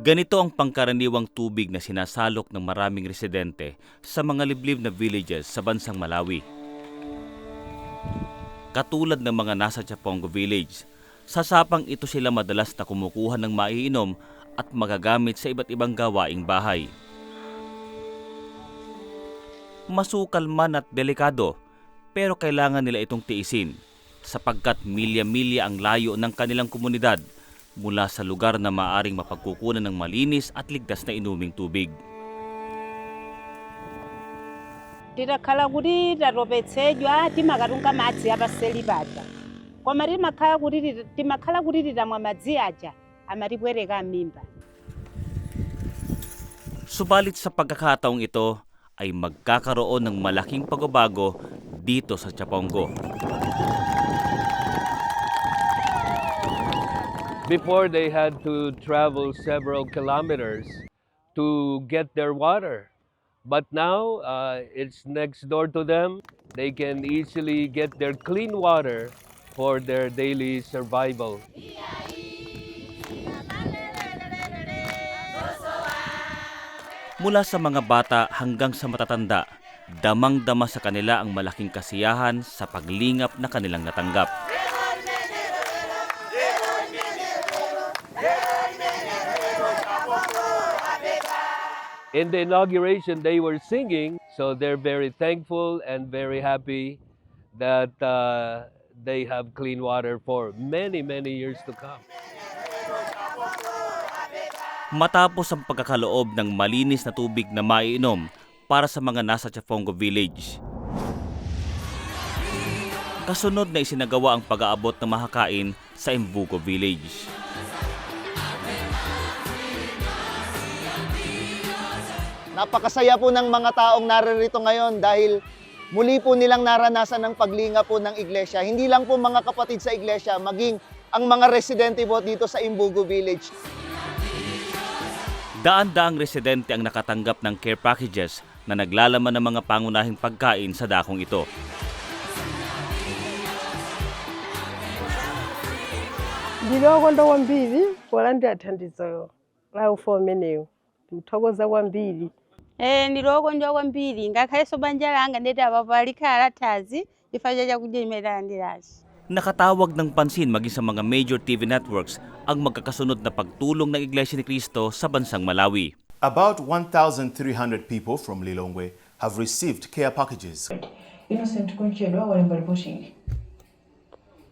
Ganito ang pangkaraniwang tubig na sinasalok ng maraming residente sa mga liblib na villages sa bansang Malawi. Katulad ng mga nasa Chapongo Village, sa sapang ito sila madalas na kumukuha ng maiinom at magagamit sa iba't ibang gawaing bahay. Masukal man at delikado, pero kailangan nila itong tiisin sapagkat milya-milya ang layo ng kanilang komunidad mula sa lugar na maaring mapagkukunan ng malinis at ligtas na inuming tubig. titakhala kuti tatopetsedwa timakatunga madzi apaseli paja koma timakhala kuti tita- timakhala kuti titamwa madzi aja amatipwereka mimba Subalit sa pagkakataong ito ay magkakaroon ng malaking pagbabago dito sa Chapongo. Before they had to travel several kilometers to get their water. But now uh, it's next door to them. They can easily get their clean water for their daily survival. Mula sa mga bata hanggang sa matatanda, damang-dama sa kanila ang malaking kasiyahan sa paglingap na kanilang natanggap. In the inauguration, they were singing, so they're very thankful and very happy that uh, they have clean water for many, many years to come. Matapos ang pagkakaloob ng malinis na tubig na maiinom para sa mga nasa Chafongo Village. Kasunod na isinagawa ang pag-aabot ng mahakain sa Imbugo Village. Napakasaya po ng mga taong naririto ngayon dahil muli po nilang naranasan ng paglinga po ng iglesia. Hindi lang po mga kapatid sa iglesia, maging ang mga residente po dito sa Imbugo Village. Daan-daang residente ang nakatanggap ng care packages na naglalaman ng mga pangunahing pagkain sa dakong ito. ndiloko kwambiri polandira thandizo la ufomene mthokoza kwambiri Eh, ndilokondwa kwambiri ngakhalenso banja langa ndeti apa likhala lathazi chifukwa chakudya chimene talandirachi Nakatawag ng pansin maging sa mga major TV networks ang magkakasunod na pagtulong ng Iglesia ni Cristo sa bansang Malawi. About 1,300 people from Lilongwe have received care packages. Innocent ripoti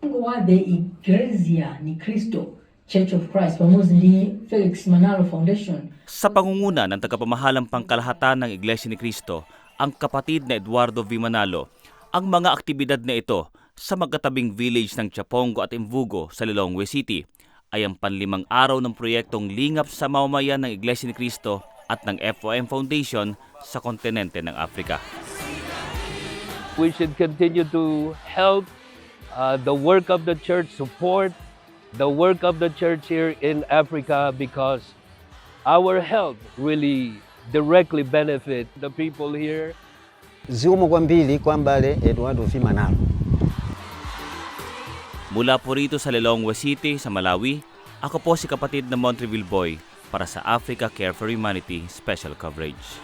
Mungu wa the Iglesia ni Cristo Church of Christ ndi Felix Manalo Foundation Sa pangunguna ng tagapamahalang pangkalahatan ng Iglesia ni Cristo, ang kapatid na Eduardo V. Manalo, ang mga aktibidad na ito sa magkatabing village ng Chapongo at Imvugo sa Lilongwe City ay ang panlimang araw ng proyektong lingap sa mamamayan ng Iglesia ni Cristo at ng FOM Foundation sa kontinente ng Afrika. we should continue to help uh, the work of the church, support the work of the church here in Africa because our help really directly benefit the people here zikomo kwambiri kwa mbale Eduardo V. Manalo. Mula po rito sa Lilongwe City sa Malawi, ako po si kapatid na Montreville Boy para sa Africa Care for Humanity Special Coverage.